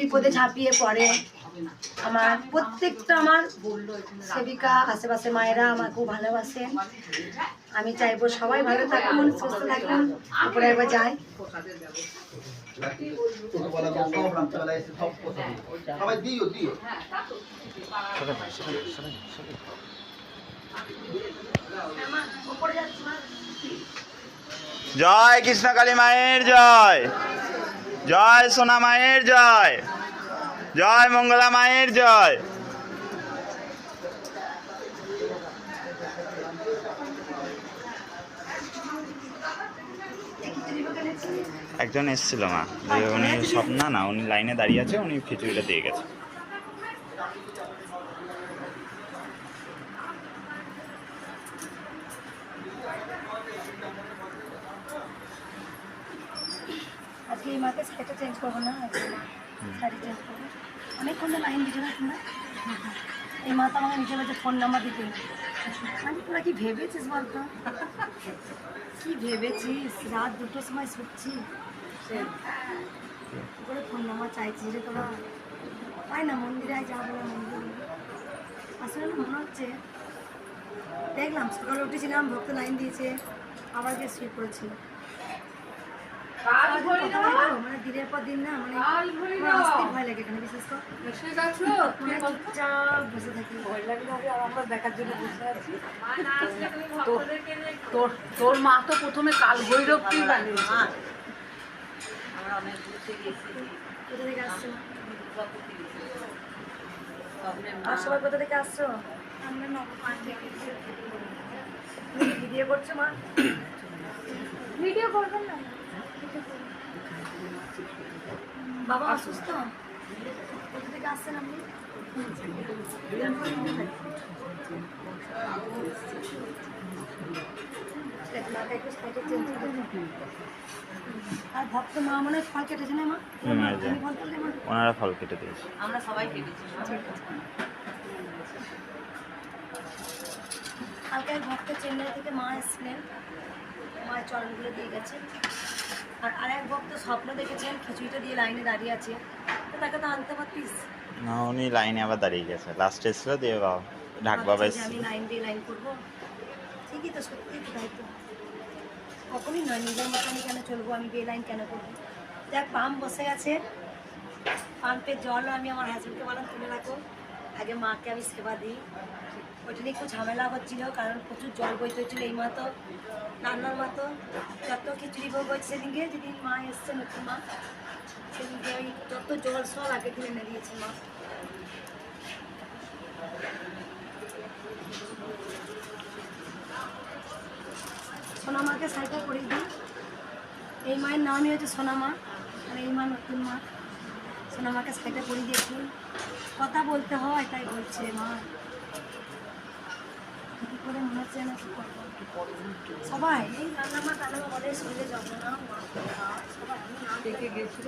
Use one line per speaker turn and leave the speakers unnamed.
বিপদে ঝাঁপিয়ে পড়ে। আমার প্রত্যেকটা আমার সেবিকা আশেপাশে মায়েরা আমার খুব ভালোবাসেন আমি চাইব সবাই ভালো থাকুন, সুস্থ থাকুন, উপরে একবার যাই।
জয় কৃষ্ণকালী মায়ের জয়। জয় সোনা মায়ের জয়। জয় মঙ্গলা মায়ের জয়। একজন এসেছিল মা, যে উনি সব না না, উনি লাইনে দাঁড়িয়ে আছে, উনি খিচুড়িটা দিয়ে গেছে।
আজকে এই মাকে শাড়িটা চেঞ্জ করব না শাড়ি চেঞ্জ করব। অনেকক্ষণ লাইন দিতে না। এই মা তো আমাকে নিজে বলছে ফোন নাম্বার দিতে আমি তোরা কি ভেবেছিস বলতো? কি ভেবেছিস? রাত দুটোর সময় শুচ্ছি করে ফোন নাম্বার চাইছিস রে তোরা পাই না মন্দিরে যাব না মন্দিরে। আসলে মনে হচ্ছে দেখলাম সকালে উঠেছিলাম ভক্ত লাইন দিয়েছে আবার গিয়ে শুয়ে পড়েছি সারাদিন কথা বলব, মানে দিনের পর দিন না মানে আমার আসতেই ভয় লাগে এখানে বিশেষ করে? মানে চুপচাপ বসে থাকি
তোর তোর তোর মা তো প্রথমে কাল বানিয়েছে?
কোথা থেকে আসছো? আর সবাই কোথা থেকে আসছো? তুমি ভিডিও করছ মা? ভিডিও করবেন না। বাবা অসুস্থ? কোথা থেকে আসছেন আপনি? একটু সাইডে চেঞ্জ করে দিন। আর ভক্ত মা? মনে ফল কেটেছে না মা
ওনারা ফল কেটে দিয়েছে।
আমরা সবাই কেটেছি।
কালকে ভক্ত চেন্নাই থেকে মা এসেছিলেন। মায়ের চরণগুলো দিয়ে গেছে। আর আরেক ভক্ত স্বপ্ন দেখেছেন খিচুড়িটা দিয়ে লাইনে দাঁড়িয়ে আছে। তো তাকে তো আনতে পারতিস
না উনি লাইনে আবার দাঁড়িয়ে গেছে। লাস্টে এসেছিল দিয়ে বাবা ঢাক বাবা
ভাবছি যে
এসেছিল।
আমি লাইন দিয়ে লাইন করব। ঠিকই তো সত্যি তো তাই তো। কখনই নয় নিজের মতো আমি কেন চলবো আমি বে লাইন কেন করব? দেখ পাম্প বসে গেছে পাম্পের জলও আমি আমার হাজবেন্ডকে বললাম তুলে রাখো। আগে মাকে আমি সেবা দিই। ওইটা নিয়ে একটু ঝামেলা হচ্ছিল, কারণ প্রচুর জল বইতে হচ্ছিল এই মা তো রান্নার মা তো, যত খিচুড়ি ভোগ হয়েছে সেদিনকে, যেদিন মা এসছে নতুন মা, সেদিনকে ওই যত জল সব আগে তুলে এনে দিয়েছে মা। সোনামাকে সাইকেল করিয়ে দিই। এই মায়ের নামই হচ্ছে সোনামা আর এই মা নতুন মা। সোনামাকে সাইডে পড়ি দিয়েছি কথা বলতে হয় তাই বলছে মা। কী করে মনে হচ্ছে না কি করব? সবাই এই রান্নামা টান্নামা বলে শরীরে সবাই আমি নাম
গেছিল?